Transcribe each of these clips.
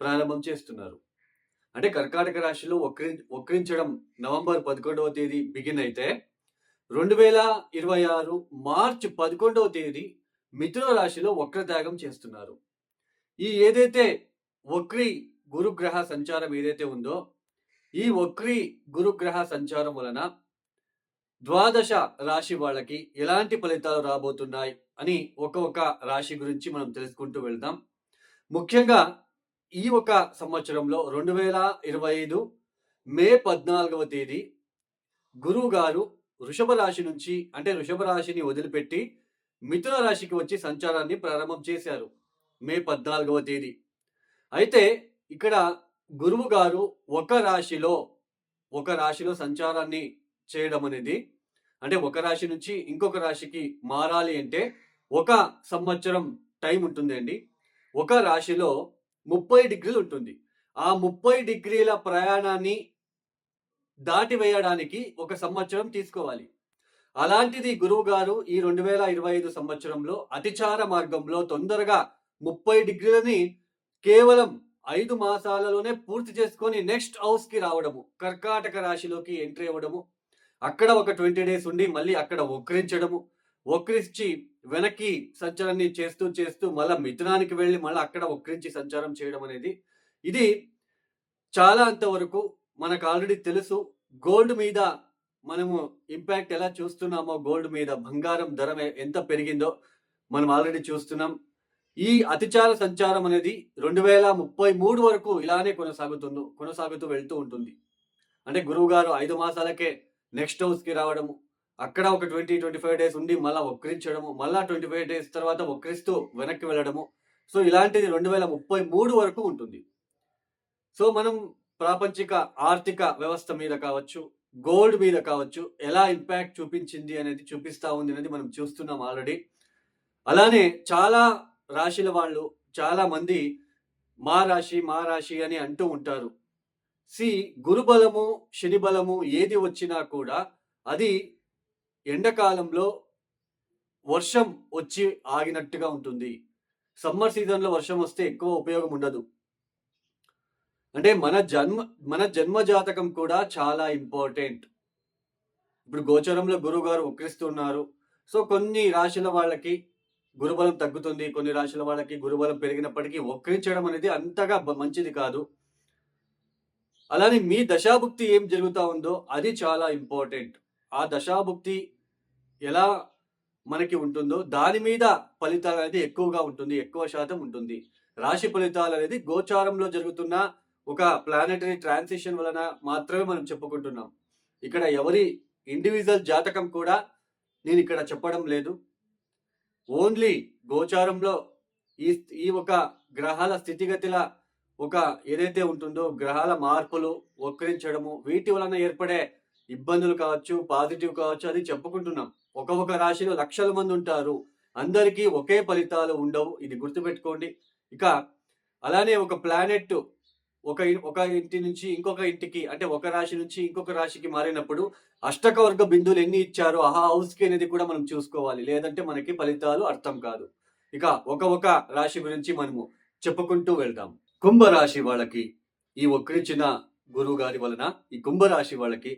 ప్రారంభం చేస్తున్నారు. అంటే కర్కాటక రాశిలో వక్రి వక్రించడం నవంబర్ పదకొండవ తేదీ బిగిన్ అయితే రెండు వేల ఇరవై ఆరు మార్చ్ పదకొండవ తేదీ మిథున రాశిలో వక్రత్యాగం చేస్తున్నారు. ఈ ఏదైతే వక్రి గురుగ్రహ సంచారం ఏదైతే ఉందో ఈ వక్రి గురుగ్రహ సంచారం వలన ద్వాదశ రాశి వాళ్ళకి ఎలాంటి ఫలితాలు రాబోతున్నాయి అని ఒక్కొక్క రాశి గురించి మనం తెలుసుకుంటూ వెళ్దాం. ముఖ్యంగా ఈ ఒక సంవత్సరంలో రెండు వేల ఇరవై ఐదు మే పద్నాలుగవ తేదీ గురువు గారు వృషభ రాశి నుంచి అంటే వృషభ రాశిని వదిలిపెట్టి మిథున రాశికి వచ్చి సంచారాన్ని ప్రారంభం చేశారు మే పద్నాలుగవ తేదీ. అయితే ఇక్కడ గురువు గారు ఒక రాశిలో ఒక రాశిలో సంచారాన్ని చేయడం అనేది అంటే ఒక రాశి నుంచి ఇంకొక రాశికి మారాలి అంటే ఒక సంవత్సరం టైం ఉంటుంది అండి ఒక రాశిలో ముప్పై డిగ్రీలు ఉంటుంది. ఆ ముప్పై డిగ్రీల ప్రయాణాన్ని దాటి వేయడానికి ఒక సంవత్సరం తీసుకోవాలి. అలాంటిది గురువు గారు ఈ రెండు వేల ఇరవై ఐదు సంవత్సరంలో అతిచార మార్గంలో తొందరగా ముప్పై డిగ్రీలని కేవలం ఐదు మాసాలలోనే పూర్తి చేసుకొని నెక్స్ట్ హౌస్కి రావడము కర్కాటక రాశిలోకి ఎంట్రీ అవ్వడము అక్కడ ఒక ట్వంటీ డేస్ ఉండి మళ్ళీ అక్కడ వక్రించడము వక్రించి వెనక్కి సంచారాన్ని చేస్తూ చేస్తూ మళ్ళీ మిథునానికి వెళ్ళి మళ్ళీ అక్కడ ఒక్కరించి సంచారం చేయడం అనేది. ఇది చాలా అంతవరకు మనకు ఆల్రెడీ తెలుసు. గోల్డ్ మీద మనము ఇంపాక్ట్ ఎలా చూస్తున్నామో గోల్డ్ మీద బంగారం ధర ఎంత పెరిగిందో మనం ఆల్రెడీ చూస్తున్నాం. ఈ అతిచార సంచారం అనేది రెండు వేల ముప్పై మూడు వరకు ఇలానే కొనసాగుతుందో కొనసాగుతూ వెళ్తూ ఉంటుంది. అంటే గురువు గారు ఐదు మాసాలకే నెక్స్ట్ హౌస్కి రావడము అక్కడ ఒక ట్వంటీ ట్వంటీ ఫైవ్ డేస్ ఉండి మళ్ళీ ఒక్కరించడము మళ్ళీ ట్వంటీ ఫైవ్ డేస్ తర్వాత వక్రిస్తూ వెనక్కి వెళ్ళడము. సో ఇలాంటిది రెండు వేల ముప్పై మూడు వరకు ఉంటుంది. సో మనం ప్రాపంచిక ఆర్థిక వ్యవస్థ మీద కావచ్చు గోల్డ్ మీద కావచ్చు ఎలా ఇంపాక్ట్ చూపించింది అనేది చూపిస్తూ ఉంది అనేది మనం చూస్తున్నాం ఆల్రెడీ. అలానే చాలా రాశిల వాళ్ళు చాలా మంది మా రాశి మా రాశి అని అంటూ ఉంటారు. సి గురుబలము శని బలము ఏది వచ్చినా కూడా అది ఎండాకాలంలో వర్షం వచ్చి ఆగినట్టుగా ఉంటుంది. సమ్మర్ సీజన్లో వర్షం వస్తే ఎక్కువ ఉపయోగం ఉండదు. అంటే మన జన్మ మన జన్మ జాతకం కూడా చాలా ఇంపార్టెంట్. ఇప్పుడు గోచరంలో గురువు గారు ఉక్రిస్తున్నారు సో కొన్ని రాశుల వాళ్ళకి గురుబలం తగ్గుతుంది. కొన్ని రాశుల వాళ్ళకి గురుబలం పెరిగినప్పటికీ వక్రించడం అనేది అంతగా మంచిది కాదు. అలానే మీ దశాభుక్తి ఏం జరుగుతూ ఉందో అది చాలా ఇంపార్టెంట్. ఆ దశాభుక్తి ఎలా మనకి ఉంటుందో దాని మీద ఫలితాలు అనేది ఎక్కువగా ఉంటుంది ఎక్కువ శాతం ఉంటుంది. రాశి ఫలితాలు అనేది గోచారంలో జరుగుతున్న ఒక ప్లానటరీ ట్రాన్సిషన్ వలన మాత్రమే మనం చెప్పుకుంటున్నాం. ఇక్కడ ఎవరి ఇండివిజువల్ జాతకం కూడా నేను ఇక్కడ చెప్పడం లేదు. ఓన్లీ గోచారంలో ఈ ఈ ఒక గ్రహాల స్థితిగతిల ఒక ఏదైతే ఉంటుందో గ్రహాల మార్పులు వక్రించడము వీటి వలన ఏర్పడే ఇబ్బందులు కావచ్చు పాజిటివ్ కావచ్చు అది చెప్పుకుంటున్నాం. ఒక్కొక్క రాశిలో లక్షల మంది ఉంటారు. అందరికీ ఒకే ఫలితాలు ఉండవు. ఇది గుర్తుపెట్టుకోండి. ఇక అలానే ఒక ప్లానెట్ ఒక ఒక ఇంటి నుంచి ఇంకొక ఇంటికి అంటే ఒక రాశి నుంచి ఇంకొక రాశికి మారినప్పుడు అష్టకవర్గ బిందువులు ఎన్ని ఇచ్చారో ఆ హౌస్కి అనేది కూడా మనం చూసుకోవాలి. లేదంటే మనకి ఫలితాలు అర్థం కాదు. ఇక ఒక ఒక రాశి గురించి మనము చెప్పుకుంటూ వెళ్దాం. కుంభరాశి వాళ్ళకి ఈ వక్రించిన గురువు గారి వలన ఈ కుంభరాశి వాళ్ళకి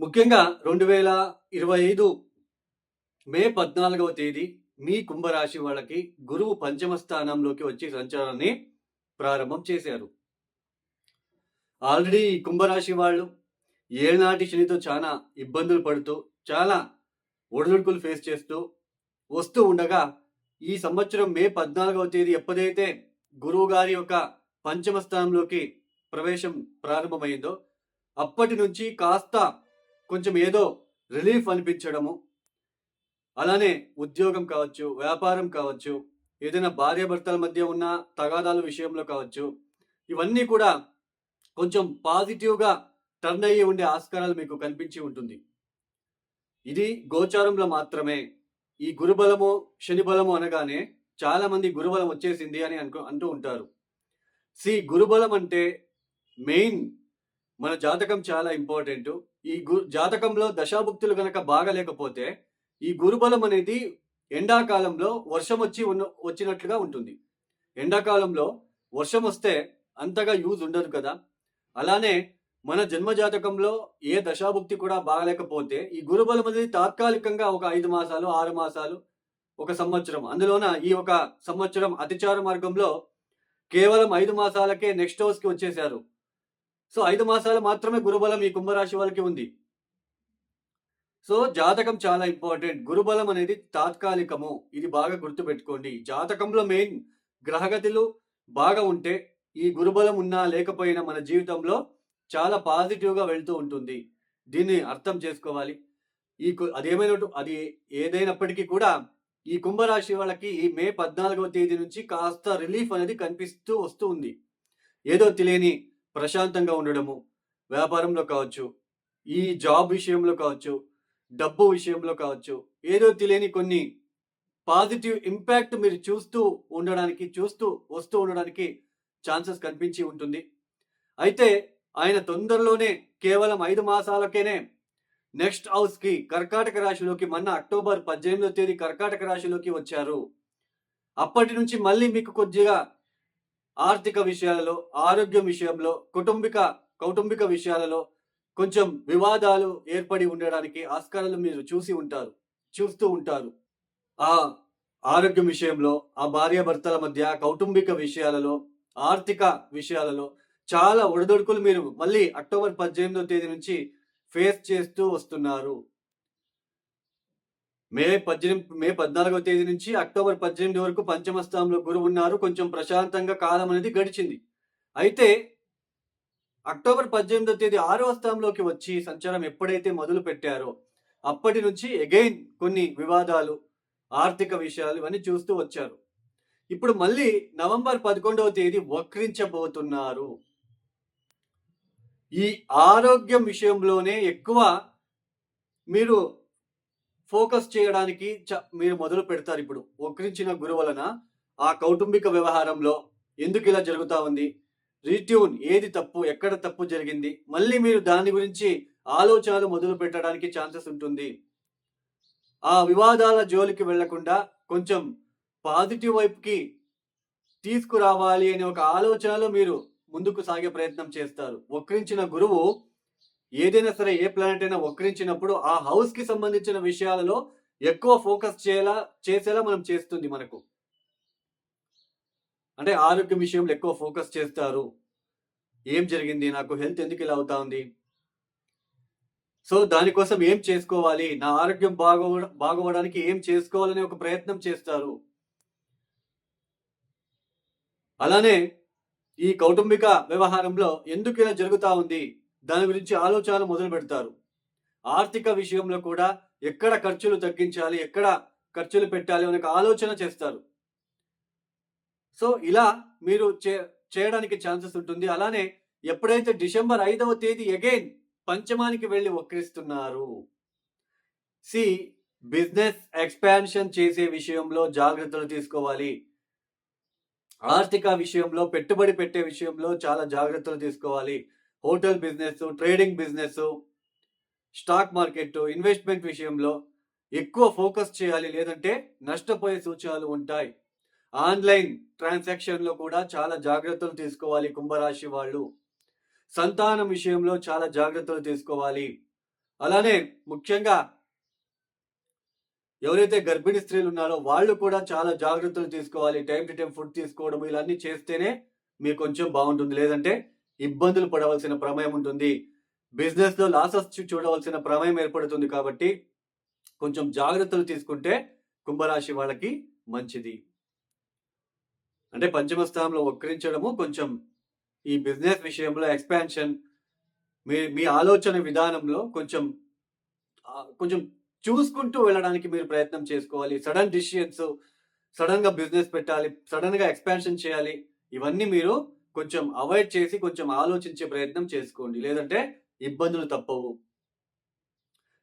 ముఖ్యంగా రెండు వేల ఇరవై ఐదు మే పద్నాలుగవ తేదీ మీ కుంభరాశి వాళ్ళకి గురువు పంచమ స్థానంలోకి వచ్చి సంచారాన్ని ప్రారంభం చేశారు. ఆల్రెడీ ఈ కుంభరాశి వాళ్ళు ఏనాటి శనితో చాలా ఇబ్బందులు పడుతూ చాలా ఒడిదుడుకులు ఫేస్ చేస్తూ వస్తూ ఉండగా ఈ సంవత్సరం మే పద్నాలుగవ తేదీ ఎప్పుడైతే గురువు గారి యొక్క పంచమ స్థానంలోకి ప్రవేశం ప్రారంభమైందో అప్పటి నుంచి కాస్త కొంచెం ఏదో రిలీఫ్ అనిపించడము. అలానే ఉద్యోగం కావచ్చు వ్యాపారం కావచ్చు ఏదైనా భార్యాభర్తల మధ్య ఉన్న తగాదాల విషయంలో కావచ్చు ఇవన్నీ కూడా కొంచెం పాజిటివ్గా టర్న్ అయ్యి ఉండే ఆస్కారాలు మీకు కనిపించి ఉంటుంది. ఇది గోచారంలో మాత్రమే. ఈ గురుబలము శని బలము అనగానే చాలామంది గురుబలం వచ్చేసింది అని అను అంటూ ఉంటారు. సి గురుబలం అంటే మెయిన్. మన జాతకం చాలా ఇంపార్టెంట్. ఈ గు జాతకంలో దశాభుక్తులు కనుక బాగలేకపోతే ఈ గురుబలం అనేది ఎండాకాలంలో వర్షం వచ్చి ఉన్న వచ్చినట్లుగా ఉంటుంది. ఎండాకాలంలో వర్షం వస్తే అంతగా యూజ్ ఉండదు కదా. అలానే మన జన్మ జాతకంలో ఏ దశాభుక్తి కూడా బాగలేకపోతే ఈ గురుబలం అనేది తాత్కాలికంగా ఒక ఐదు మాసాలు ఆరు మాసాలు ఒక సంవత్సరం. అందులోన ఈ ఒక సంవత్సరం అతిచార మార్గంలో కేవలం ఐదు మాసాలకే నెక్స్ట్ హౌస్కి వచ్చేశారు. వచ్చేసారు సో ఐదు మాసాలు మాత్రమే గురుబలం ఈ కుంభరాశి వాళ్ళకి ఉంది. సో జాతకం చాలా ఇంపార్టెంట్. గురుబలం అనేది తాత్కాలికము. ఇది బాగా గుర్తుపెట్టుకోండి. జాతకంలో మెయిన్ గ్రహగతులు బాగా ఉంటే ఈ గురుబలం ఉన్నా లేకపోయినా మన జీవితంలో చాలా పాజిటివ్గా వెళ్తూ ఉంటుంది. దీన్ని అర్థం చేసుకోవాలి. ఈ కు- అదేమైనా అది ఏదైనప్పటికీ కూడా ఈ కుంభరాశి వాళ్ళకి ఈ మే పద్నాలుగవ తేదీ నుంచి కాస్త రిలీఫ్ అనేది కనిపిస్తూ వస్తూ ఉంది. ఏదో తెలియని ప్రశాంతంగా ఉండడము వ్యాపారంలో కావచ్చు ఈ జాబ్ విషయంలో కావచ్చు డబ్బు విషయంలో కావచ్చు ఏదో తెలియని కొన్ని పాజిటివ్ ఇంపాక్ట్ మీరు చూస్తూ ఉండడానికి చూస్తూ వస్తూ ఉండడానికి ఛాన్సెస్ కనిపించి ఉంటుంది. అయితే ఆయన తొందరలోనే కేవలం ఐదు మాసాలకేనే నెక్స్ట్ హౌస్కి కర్కాటక రాశిలోకి మొన్న అక్టోబర్ పద్దెనిమిదో తేదీ కర్కాటక రాశిలోకి వచ్చారు. అప్పటి నుంచి మళ్ళీ మీకు కొద్దిగా ఆర్థిక విషయాలలో ఆరోగ్యం విషయంలో కుటుంబిక కౌటుంబిక విషయాలలో కొంచెం వివాదాలు ఏర్పడి ఉండడానికి ఆస్కారాలు మీరు చూసి ఉంటారు చూస్తూ ఉంటారు. ఆ ఆరోగ్యం విషయంలో ఆ భార్యాభర్తల మధ్య కౌటుంబిక విషయాలలో ఆర్థిక విషయాలలో చాలా ఒడిదొడుకులు మీరు మళ్ళీ అక్టోబర్ పద్దెనిమిదో తేదీ నుంచి ఫేస్ చేస్తూ వస్తున్నారు. మే పద్దెనిమిది మే పద్నాలుగో తేదీ నుంచి అక్టోబర్ పద్దెనిమిది వరకు పంచమ స్థానంలో గురువు ఉన్నారు. కొంచెం ప్రశాంతంగా కాలం అనేది గడిచింది. అయితే అక్టోబర్ పద్దెనిమిదో తేదీ ఆరవ స్థానంలోకి వచ్చి సంచారం ఎప్పుడైతే మొదలు పెట్టారో అప్పటి నుంచి అగైన్ కొన్ని వివాదాలు ఆర్థిక విషయాలు ఇవన్నీ చూస్తూ వచ్చారు. ఇప్పుడు మళ్ళీ నవంబర్ పదకొండవ తేదీ వక్రించబోతున్నారు. ఈ ఆరోగ్యం విషయంలోనే ఎక్కువ మీరు ఫోకస్ చేయడానికి చ- మీరు మొదలు పెడతారు ఇప్పుడు. వక్రించిన గురు వలన ఆ కౌటుంబిక వ్యవహారంలో ఎందుకు ఇలా జరుగుతూ ఉంది? రీట్యూన్ ఏది తప్పు? ఎక్కడ తప్పు జరిగింది? మళ్ళీ మీరు దాని గురించి ఆలోచనలు మొదలు పెట్టడానికి ఛాన్సెస్ ఉంటుంది. ఆ వివాదాల జోలికి వెళ్ళకుండా కొంచెం పాజిటివ్ వైపుకి తీసుకురావాలి అనే ఒక ఆలోచనలో మీరు ముందుకు సాగే ప్రయత్నం చేస్తారు. వక్రించిన గురువు ఏదైనా సరే ఏ ప్లానెట్ అయినా వక్రించినప్పుడు ఆ హౌస్కి సంబంధించిన విషయాలలో ఎక్కువ ఫోకస్ చేయాలా చేసేలా మనం చేస్తుంది మనకు. అంటే ఆరోగ్యం విషయంలో ఎక్కువ ఫోకస్ చేస్తారు. ఏం జరిగింది? నాకు హెల్త్ ఎందుకు ఇలా అవుతా ఉంది? సో దానికోసం ఏం చేసుకోవాలి? నా ఆరోగ్యం బాగో బాగోవడానికి ఏం చేసుకోవాలనే ఒక ప్రయత్నం చేస్తారు. అలానే ఈ కౌటుంబిక వ్యవహారంలో ఎందుకు ఇలా జరుగుతూ ఉంది? దాని గురించి ఆలోచనలు మొదలు పెడతారు. ఆర్థిక విషయంలో కూడా ఎక్కడ ఖర్చులు తగ్గించాలి ఎక్కడ ఖర్చులు పెట్టాలి అనే ఆలోచన చేస్తారు. సో ఇలా మీరు చే చేయడానికి ఛాన్సెస్ ఉంటుంది. అలానే ఎప్పుడైతే డిసెంబర్ ఐదవ తేదీ అగైన్ పంచమానికి వెళ్ళి వక్రిస్తున్నారు సి బిజినెస్ ఎక్స్పాన్షన్ చేసే విషయంలో జాగ్రత్తలు తీసుకోవాలి. ఆర్థిక విషయంలో పెట్టుబడి పెట్టే విషయంలో చాలా జాగ్రత్తలు తీసుకోవాలి. Hotel business trading business stock market investment విషయంలో ఎక్కువ ఫోకస్ చేయాలి. లేదంటే నష్టపోయే సూచనలు ఉంటాయి. ఆన్లైన్ ట్రాన్సాక్షన్లో కూడా చాలా జాగ్రత్తలు తీసుకోవాలి కుంభరాశి వాళ్ళు. సంతానం విషయంలో చాలా జాగ్రత్తలు తీసుకోవాలి. అలానే ముఖ్యంగా ఎవరైతే గర్భిణీ స్త్రీలు ఉన్నారో వాళ్ళు కూడా చాలా జాగ్రత్తలు తీసుకోవాలి. టైం టు టైం ఫుడ్ తీసుకోవడం ఇలాన్ని చేస్తేనే మీకు కొంచెం బాగుంటుంది. లేదంటే ఇబ్బందులు పడవలసిన ప్రమేయం ఉంటుంది. బిజినెస్లో లాసెస్ చూడవలసిన ప్రమేయం ఏర్పడుతుంది కాబట్టి కొంచెం జాగ్రత్తలు తీసుకుంటే కుంభరాశి వాళ్ళకి మంచిది. అంటే పంచమ స్థానంలో వక్రించడము కొంచెం ఈ బిజినెస్ విషయంలో ఎక్స్పాన్షన్ మీ మీ ఆలోచన విధానంలో కొంచెం కొంచెం చూసుకుంటూ వెళ్ళడానికి మీరు ప్రయత్నం చేసుకోవాలి. సడన్ డిసిషన్స్ సడన్గా బిజినెస్ పెట్టాలి సడన్గా ఎక్స్పాన్షన్ చేయాలి ఇవన్నీ మీరు కొంచెం అవాయిడ్ చేసి కొంచెం ఆలోచించే ప్రయత్నం చేసుకోండి. లేదంటే ఇబ్బందులు తప్పవు.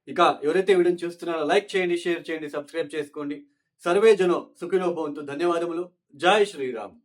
ఇక ఎవరైతే వీడియోని చూస్తున్నారో లైక్ చేయండి షేర్ చేయండి సబ్స్క్రైబ్ చేసుకోండి. సర్వే జనో సుఖినో భవంతు. ధన్యవాదములు. జై శ్రీరామ్.